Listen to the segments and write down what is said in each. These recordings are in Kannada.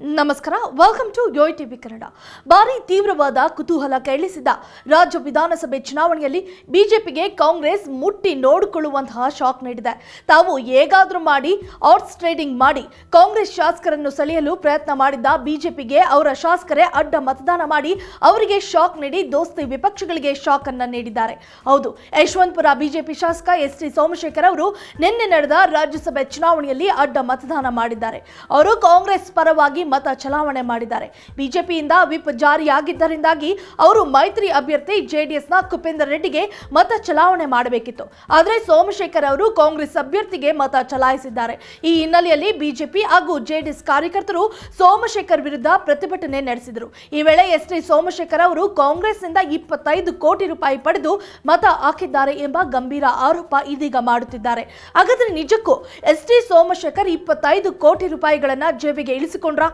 ನಮಸ್ಕಾರ welcome to YOYO TV Kannada ಭಾರಿ ತೀವ್ರವಾದ ಕುತೂಹಲ ಕೆರಳಿಸಿದ ರಾಜ್ಯ ವಿಧಾನಸಭೆ ಚುನಾವಣೆಯಲ್ಲಿ ಬಿಜೆಪಿಗೆ ಕಾಂಗ್ರೆಸ್ ಮುಟ್ಟಿ ನೋಡಿಕೊಳ್ಳುವಂತಹ ಶಾಕ್ ನೀಡಿದೆ. ತಾವು ಹೇಗಾದರೂ ಮಾಡಿ ಔಟ್ಸ್ ಟ್ರೇಡಿಂಗ್ ಮಾಡಿ, ಕಾಂಗ್ರೆಸ್ ಶಾಸಕರನ್ನು ಸೆಳೆಯಲು ಪ್ರಯತ್ನ ಮಾಡಿದ್ದ ಬಿಜೆಪಿಗೆ ಅವರ ಶಾಸಕರೇ ಅಡ್ಡ ಮತದಾನ ಮಾಡಿ, ಅವರಿಗೆ ಶಾಕ್ ನೀಡಿ ದೋಸ್ತಿ ವಿಪಕ್ಷಗಳಿಗೆ ಶಾಕ್ ಅನ್ನು ನೀಡಿದ್ದಾರೆ. ಹೌದು, ಯಶವಂತಪುರ ಬಿಜೆಪಿ ಶಾಸಕ ಎಸ್ ಟಿ ಸೋಮಶೇಖರ್ ಅವರು ನಿನ್ನೆ ನಡೆದ ರಾಜ್ಯಸಭೆ ಚುನಾವಣೆಯಲ್ಲಿ ಅಡ್ಡ ಮತದಾನ ಮಾಡಿದ್ದಾರೆ. ಅವರು ಕಾಂಗ್ರೆಸ್ ಪರವಾಗಿ ಮತ ಚಲಾವಣೆ ಮಾಡಿದ್ದಾರೆ. ಬಿಜೆಪಿಯಿಂದ ವಿಪ್ ಜಾರಿಯಾಗಿದ್ದರಿಂದಾಗಿ ಅವರು ಮೈತ್ರಿ ಅಭ್ಯರ್ಥಿ ಜೆಡಿಎಸ್ನ ಕುಪೇಂದರ್ ರೆಡ್ಡಿಗೆ ಮತ ಚಲಾವಣೆ ಮಾಡಬೇಕಿತ್ತು. ಆದರೆ ಸೋಮಶೇಖರ್ ಅವರು ಕಾಂಗ್ರೆಸ್ ಅಭ್ಯರ್ಥಿಗೆ ಮತ ಚಲಾಯಿಸಿದ್ದಾರೆ. ಈ ಹಿನ್ನೆಲೆಯಲ್ಲಿ ಬಿಜೆಪಿ ಹಾಗೂ ಜೆಡಿಎಸ್ ಕಾರ್ಯಕರ್ತರು ಸೋಮಶೇಖರ್ ವಿರುದ್ಧ ಪ್ರತಿಭಟನೆ ನಡೆಸಿದರು. ಈ ವೇಳೆ ಎಸ್ ಟಿ ಸೋಮಶೇಖರ್ ಅವರು ಕಾಂಗ್ರೆಸ್ನಿಂದ ಇಪ್ಪತ್ತೈದು ಕೋಟಿ ರೂಪಾಯಿ ಪಡೆದು ಮತ ಹಾಕಿದ್ದಾರೆ ಎಂಬ ಗಂಭೀರ ಆರೋಪ ಇದೀಗ ಮಾಡುತ್ತಿದ್ದಾರೆ. ಹಾಗಾದ್ರೆ ನಿಜಕ್ಕೂ ಎಸ್ ಟಿ ಸೋಮಶೇಖರ್ ಇಪ್ಪತ್ತೈದು ಕೋಟಿ ರೂಪಾಯಿಗಳನ್ನ ಜೇಬಿಗೆ ಇಳಿಸಿಕೊಂಡ್ರ?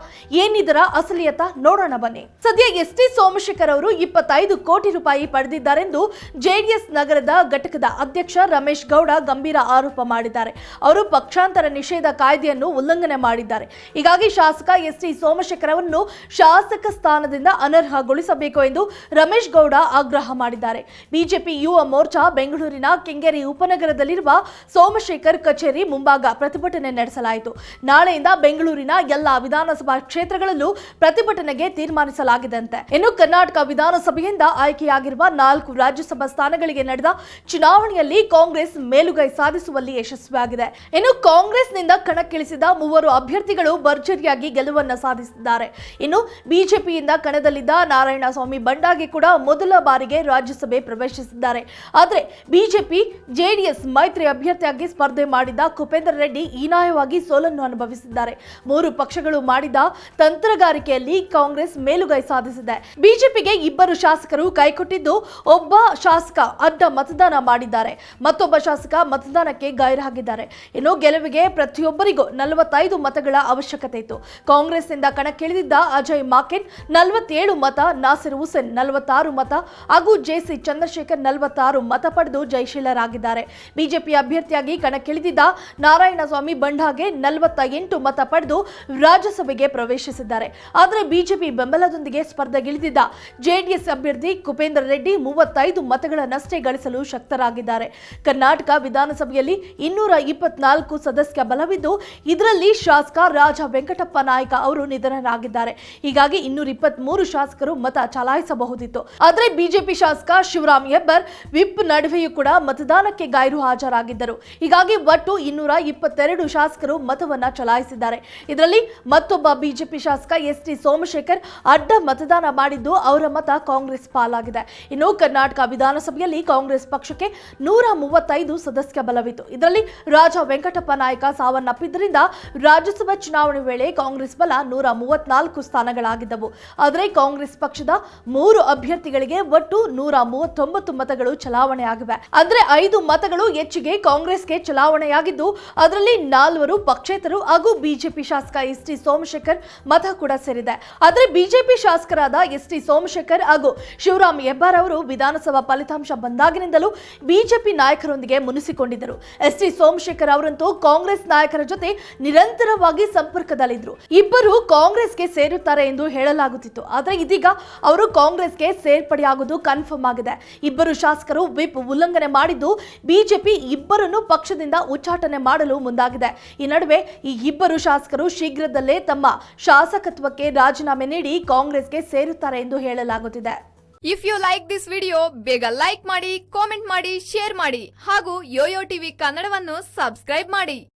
ಏನಿದರ ಅಸಲಿಯತ ನೋಡೋಣ ಬನ್ನಿ. ಸದ್ಯ ಎಸ್ ಟಿ ಸೋಮಶೇಖರ್ ಅವರು ಇಪ್ಪತ್ತೈದು ಕೋಟಿ ರೂಪಾಯಿ ಪಡೆದಿದ್ದಾರೆಂದು ಜೆಡಿಎಸ್ ನಗರದ ಘಟಕದ ಅಧ್ಯಕ್ಷ ರಮೇಶ್ ಗೌಡ ಗಂಭೀರ ಆರೋಪ ಮಾಡಿದ್ದಾರೆ. ಅವರು ಪಕ್ಷಾಂತರ ನಿಷೇಧ ಕಾಯ್ದೆಯನ್ನು ಉಲ್ಲಂಘನೆ ಮಾಡಿದ್ದಾರೆ. ಹೀಗಾಗಿ ಶಾಸಕ ಎಸ್ ಟಿ ಸೋಮಶೇಖರ್ ಅವರನ್ನು ಶಾಸಕ ಸ್ಥಾನದಿಂದ ಅನರ್ಹಗೊಳಿಸಬೇಕು ಎಂದು ರಮೇಶ್ ಗೌಡ ಆಗ್ರಹ ಮಾಡಿದ್ದಾರೆ. ಬಿಜೆಪಿ ಯುವ ಮೋರ್ಚಾ ಬೆಂಗಳೂರಿನ ಕೆಂಗೇರಿ ಉಪನಗರದಲ್ಲಿರುವ ಸೋಮಶೇಖರ್ ಕಚೇರಿ ಮುಂಭಾಗ ಪ್ರತಿಭಟನೆ ನಡೆಸಲಾಯಿತು. ನಾಳೆಯಿಂದ ಬೆಂಗಳೂರಿನ ಎಲ್ಲಾ ವಿಧಾನಸಭಾ ಕ್ಷೇತ್ರಗಳಲ್ಲೂ ಪ್ರತಿಭಟನೆಗೆ ತೀರ್ಮಾನಿಸಲಾಗಿದೆ ಇನ್ನು ಕರ್ನಾಟಕ ವಿಧಾನಸಭೆಯಿಂದ ಆಯ್ಕೆಯಾಗಿರುವ ನಾಲ್ಕು ರಾಜ್ಯಸಭಾ ಸ್ಥಾನಗಳಿಗೆ ನಡೆದ ಚುನಾವಣೆಯಲ್ಲಿ ಕಾಂಗ್ರೆಸ್ ಮೇಲುಗೈ ಸಾಧಿಸುವಲ್ಲಿ ಯಶಸ್ವಿಯಾಗಿದೆ. ಇನ್ನು ಕಾಂಗ್ರೆಸ್ನಿಂದ ಕಣಕ್ಕಿಳಿಸಿದ ಮೂವರು ಅಭ್ಯರ್ಥಿಗಳು ಭರ್ಜರಿಯಾಗಿ ಗೆಲುವನ್ನು ಸಾಧಿಸಿದ್ದಾರೆ. ಇನ್ನು ಬಿಜೆಪಿಯಿಂದ ಕಣದಲ್ಲಿದ್ದ ನಾರಾಯಣಸ್ವಾಮಿ ಬಂಡಾಗಿ ಕೂಡ ಮೊದಲ ಬಾರಿಗೆ ರಾಜ್ಯಸಭೆ ಪ್ರವೇಶಿಸಿದ್ದಾರೆ. ಆದರೆ ಬಿಜೆಪಿ, ಜೆಡಿಎಸ್ ಮೈತ್ರಿ ಅಭ್ಯರ್ಥಿಯಾಗಿ ಸ್ಪರ್ಧೆ ಮಾಡಿದ್ದ ಕುಪೇಂದ್ರ ರೆಡ್ಡಿ ಹೀನಾಯವಾಗಿ ಸೋಲನ್ನು ಅನುಭವಿಸಿದ್ದಾರೆ. ಮೂರು ಪಕ್ಷಗಳು ಮಾಡಿದ ತಂತ್ರಗಾರಿಕೆಯಲ್ಲಿ ಕಾಂಗ್ರೆಸ್ ಮೇಲುಗೈ ಸಾಧಿಸಿದೆ. ಬಿಜೆಪಿಗೆ ಇಬ್ಬರು ಶಾಸಕರು ಕೈಕೊಟ್ಟಿದ್ದು ಒಬ್ಬ ಶಾಸಕ ಅಡ್ಡ ಮತದಾನ ಮಾಡಿದ್ದಾರೆ. ಮತ್ತೊಬ್ಬ ಶಾಸಕ ಮತದಾನಕ್ಕೆ ಗೈರಾಗಿದ್ದಾರೆ ಇನ್ನು ಗೆಲುವಿಗೆ ಪ್ರತಿಯೊಬ್ಬರಿಗೂ ನಲವತ್ತೈದು ಮತಗಳ ಅವಶ್ಯಕತೆ ಇತ್ತು. ಕಾಂಗ್ರೆಸ್ನಿಂದ ಕಣಕ್ಕಿಳಿದಿದ್ದ ಅಜಯ್ ಮಾಕೆನ್ ನಲವತ್ತೇಳು ಮತ, ನಾಸಿರ್ ಹುಸೇನ್ ನಲವತ್ತಾರು ಮತ, ಹಾಗೂ ಜೆಸಿ ಚಂದ್ರಶೇಖರ್ ನಲವತ್ತಾರು ಮತ ಪಡೆದು ಜಯಶೀಲರಾಗಿದ್ದಾರೆ. ಬಿಜೆಪಿ ಅಭ್ಯರ್ಥಿಯಾಗಿ ಕಣಕ್ಕಿಳಿದಿದ್ದ ನಾರಾಯಣಸ್ವಾಮಿ ಬಂಡಾಗೆ ನಲವತ್ತ ಎಂಟು ಮತ ಪಡೆದು ರಾಜ್ಯಸಭೆಗೆ ಪ್ರವೇಶಿಸಿದ್ದಾರೆ. ಆದರೆ ಬಿಜೆಪಿ ಬೆಂಬಲದೊಂದಿಗೆ ಸ್ಪರ್ಧೆಗಿಳಿದಿದ್ದ ಜೆಡಿಎಸ್ ಅಭ್ಯರ್ಥಿ ಕುಪೇಂದ್ರ ರೆಡ್ಡಿ ಮೂವತ್ತೈದು ಮತಗಳನ್ನಷ್ಟೇ ಗಳಿಸಲು ಶಕ್ತರಾಗಿದ್ದಾರೆ. ಕರ್ನಾಟಕ ವಿಧಾನಸಭೆಯಲ್ಲಿ ಇನ್ನೂರ ಇಪ್ಪತ್ನಾಲ್ಕು ಸದಸ್ಯ ಬಲವಿದ್ದು, ಇದರಲ್ಲಿ ಶಾಸಕ ರಾಜ ವೆಂಕಟಪ್ಪ ನಾಯಕ ಅವರು ನಿಧನರಾಗಿದ್ದಾರೆ. ಹೀಗಾಗಿ ಇನ್ನೂರ ಇಪ್ಪತ್ಮೂರು ಶಾಸಕರು ಮತ ಚಲಾಯಿಸಬಹುದಿತ್ತು. ಆದರೆ ಬಿಜೆಪಿ ಶಾಸಕ ಶಿವರಾಮ್ ಹೆಬ್ಬರ್ ವಿಪ್ ನಡುವೆಯೂ ಕೂಡ ಮತದಾನಕ್ಕೆ ಗೈರು ಹಾಜರಾಗಿದ್ದರು. ಹೀಗಾಗಿ ಒಟ್ಟು ಇನ್ನೂರ ಇಪ್ಪತ್ತೆರಡು ಶಾಸಕರು ಮತವನ್ನ ಚಲಾಯಿಸಿದ್ದಾರೆ. ಇದರಲ್ಲಿ ಮತ್ತೊಬ್ಬ ಬಿಜೆಪಿ ಶಾಸಕ ಎಸ್ ಟಿ ಸೋಮಶೇಖರ್ ಅಡ್ಡ ಮತದಾನ ಮಾಡಿದ್ದು ಅವರ ಮತ ಕಾಂಗ್ರೆಸ್ ಪಾಲಾಗಿದೆ. ಇನ್ನು ಕರ್ನಾಟಕ ವಿಧಾನಸಭೆಯಲ್ಲಿ ಕಾಂಗ್ರೆಸ್ ಪಕ್ಷಕ್ಕೆ ನೂರ ಮೂವತ್ತೈದು ಸದಸ್ಯ ಬಲವಿತ್ತು. ಇದರಲ್ಲಿ ರಾಜ ವೆಂಕಟಪ್ಪ ನಾಯಕ ಸಾವನ್ನಪ್ಪಿದ್ದರಿಂದ ರಾಜ್ಯಸಭಾ ಚುನಾವಣೆ ವೇಳೆ ಕಾಂಗ್ರೆಸ್ ಬಲ ನೂರ ಮೂವತ್ನಾಲ್ಕು ಸ್ಥಾನಗಳಾಗಿದ್ದವು. ಆದರೆ ಕಾಂಗ್ರೆಸ್ ಪಕ್ಷದ ಮೂರು ಅಭ್ಯರ್ಥಿಗಳಿಗೆ ಒಟ್ಟು ನೂರ ಮೂವತ್ತೊಂಬತ್ತು ಮತಗಳು ಚಲಾವಣೆಯಾಗಿವೆ ಅಂದ್ರೆ ಐದು ಮತಗಳು ಹೆಚ್ಚಿಗೆ ಕಾಂಗ್ರೆಸ್ಗೆ ಚಲಾವಣೆಯಾಗಿದ್ದು, ಅದರಲ್ಲಿ ನಾಲ್ವರು ಪಕ್ಷೇತರು ಹಾಗೂ ಬಿಜೆಪಿ ಶಾಸಕ ಎಸ್ ಟಿ ಸೋಮಶೇಖರ್ ಮತ ಕೂಡ ಸೇರಿದೆ. ಆದರೆ ಬಿಜೆಪಿ ಶಾಸಕರಾದ ಎಸ್ ಟಿ ಸೋಮಶೇಖರ್ ಹಾಗೂ ಶಿವರಾಮ್ ಹೆಬ್ಬಾರ್ ಅವರು ವಿಧಾನಸಭಾ ಫಲಿತಾಂಶ ಬಂದಾಗಿನಿಂದಲೂ ಬಿಜೆಪಿ ನಾಯಕರೊಂದಿಗೆ ಮುನಿಸಿಕೊಂಡಿದ್ದರು. ಎಸ್ ಟಿ ಸೋಮಶೇಖರ್ ಅವರಂತೂ ಕಾಂಗ್ರೆಸ್ ನಾಯಕರ ಜೊತೆ ನಿರಂತರವಾಗಿ ಸಂಪರ್ಕದಲ್ಲಿದ್ದರು ಇಬ್ಬರು ಕಾಂಗ್ರೆಸ್ಗೆ ಸೇರುತ್ತಾರೆ ಎಂದು ಹೇಳಲಾಗುತ್ತಿತ್ತು. ಆದರೆ ಇದೀಗ ಅವರು ಕಾಂಗ್ರೆಸ್ಗೆ ಸೇರ್ಪಡೆಯಾಗುವುದು ಕನ್ಫರ್ಮ್ ಆಗಿದೆ. ಇಬ್ಬರು ಶಾಸಕರು ವಿಪ್ ಉಲ್ಲಂಘನೆ ಮಾಡಿದ್ದು ಬಿಜೆಪಿ ಇಬ್ಬರನ್ನು ಪಕ್ಷದಿಂದ ಉಚ್ಚಾಟನೆ ಮಾಡಲು ಮುಂದಾಗಿದೆ. ಈ ನಡುವೆ ಈ ಇಬ್ಬರು ಶಾಸಕರು ಶೀಘ್ರದಲ್ಲೇ ತಮ್ಮ ಶಾಸಕತ್ವಕ್ಕೆ ರಾಜೀನಾಮೆ ನೀಡಿ ಕಾಂಗ್ರೆಸ್ಗೆ ಸೇರುತ್ತಾರೆ ಎಂದು ಹೇಳಲಾಗುತ್ತಿದೆ. If you like this video ಬೇಗ ಲೈಕ್ ಮಾಡಿ ಕಾಮೆಂಟ್ ಮಾಡಿ ಶೇರ್ ಮಾಡಿ ಹಾಗೂ ಯೋಯೋ ಟಿವಿ ಕನ್ನಡವನ್ನು ಸಬ್ಸ್ಕ್ರೈಬ್ ಮಾಡಿ.